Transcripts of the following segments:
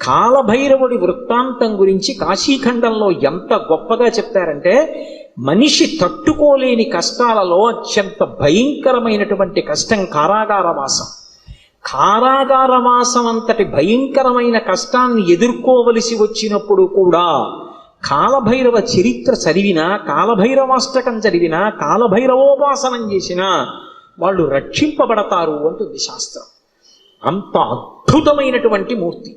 కాలభైరవుడి వృత్తాంతం గురించి కాశీఖండంలో ఎంత గొప్పగా చెప్తారంటే మనిషి తట్టుకోలేని కష్టాలలో అత్యంత భయంకరమైనటువంటి కష్టం కారాగారవాసం కారాగారవాసం అంతటి భయంకరమైన కష్టాన్ని ఎదుర్కోవలసి వచ్చినప్పుడు కూడా కాలభైరవ చరిత్ర చదివినా కాలభైరవాష్టకం చదివినా కాలభైరవోపాసనం చేసినా వాళ్ళు రక్షింపబడతారు అంటుంది శాస్త్రం. అంత అద్భుతమైనటువంటి మూర్తి.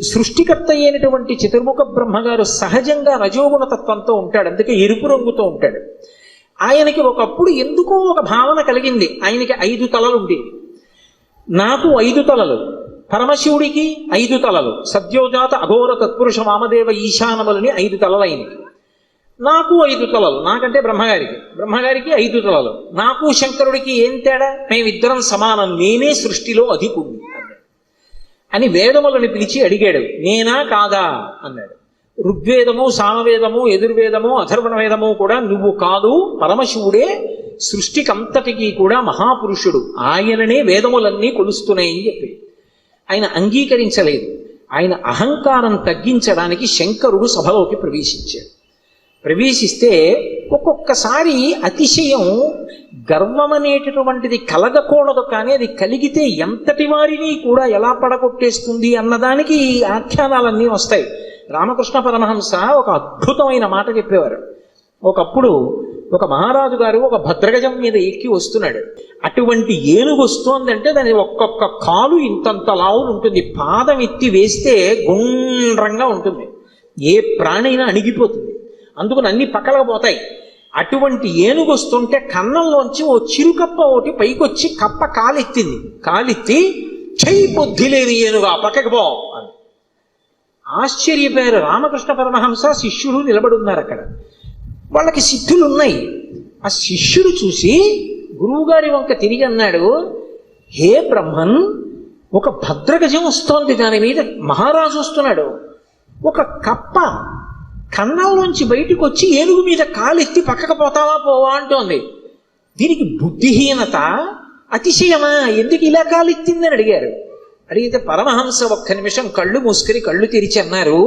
సృష్టికర్త అయినటువంటి చతుర్ముఖ బ్రహ్మగారు సహజంగా రజోగుణ తత్వంతో ఉంటాడు. అందుకే ఎరుపు రంగుతో ఉంటాడు. ఆయనకి ఒకప్పుడు ఎందుకో ఒక భావన కలిగింది. ఆయనకి ఐదు తలలు ఉండేవి నాకు ఐదు తలలు పరమశివుడికి ఐదు తలలు సద్యోజాత అఘోర తత్పురుష వామదేవ ఈశానములని ఐదు తలలు ఆయనకి నాకు ఐదు తలలు నాకంటే బ్రహ్మగారికి బ్రహ్మగారికి ఐదు తలలు. నాకు శంకరుడికి ఏం తేడా? మేమిద్దరం సమానం. నేనే సృష్టిలో అధికుణ్ణి. అని వేదములను పిలిచి అడిగాడు. నేనా కాదా? అన్నాడు. ఋగ్వేదము సామవేదము ఎదుర్వేదము అథర్వణ వేదము కూడా నువ్వు కాదు పరమశివుడే సృష్టికంతటికి కూడా మహాపురుషుడు. ఆయననే వేదములన్నీ కొలుస్తున్నాయని చెప్పి. ఆయన అంగీకరించలేదు. ఆయన అహంకారం తగ్గించడానికి శంకరుడు సభలోకి ప్రవేశించాడు. ప్రవేశిస్తే ఒక్కొక్కసారి అతిశయం గర్వం అనేటటువంటిది కలగకూడదు కానీ అది కలిగితే ఎంతటి వారిని కూడా ఎలా పడగొట్టేస్తుంది అన్నదానికి ఈ ఆఖ్యానాలన్నీ వస్తాయి. రామకృష్ణ పరమహంస ఒక అద్భుతమైన మాట చెప్పేవారు. ఒకప్పుడు ఒక మహారాజు గారు ఒక భద్రగజం మీద ఎక్కి వస్తున్నాడు. అటువంటి ఏనుగు వస్తోందంటే దాని ఒక్కొక్క కాలు ఇంతంత లావులు ఉంటుంది. పాదం ఎత్తి వేస్తే గుండ్రంగా ఉంటుంది. ఏ ప్రాణైనా అణిగిపోతుంది. అందుకని అన్ని పక్కలకు పోతాయి. అటువంటి ఏనుగు వస్తుంటే కన్నంలోంచి ఓ చిరుకప్ప ఒకటి పైకొచ్చి కప్ప కాలెత్తింది. కాలెత్తి చెయ్యి బుద్ధి లేని ఏనుగా పక్కకి పో అని. ఆశ్చర్యపోయారు రామకృష్ణ పరమహంస శిష్యుడు నిలబడి ఉన్నారు అక్కడ. వాళ్ళకి సిద్ధులు ఉన్నాయి ఆ శిష్యుడు చూసి గురువుగారి వంక తిరిగి అన్నాడు హే బ్రహ్మన్ ఒక భద్రగజం వస్తోంది దాని మీద మహారాజు వస్తున్నాడు. ఒక కప్ప కన్నంలోంచి బయటకు వచ్చి ఏనుగు మీద కాలెత్తి పక్కకు పోతావా పోవా అంటోంది. దీనికి బుద్ధిహీనత అతిశయమా? ఎందుకు ఇలా కాలెత్తిందని అడిగారు. అడిగితే పరమహంస ఒక్క నిమిషం కళ్ళు మూసుకుని కళ్ళు తెరిచి అన్నారు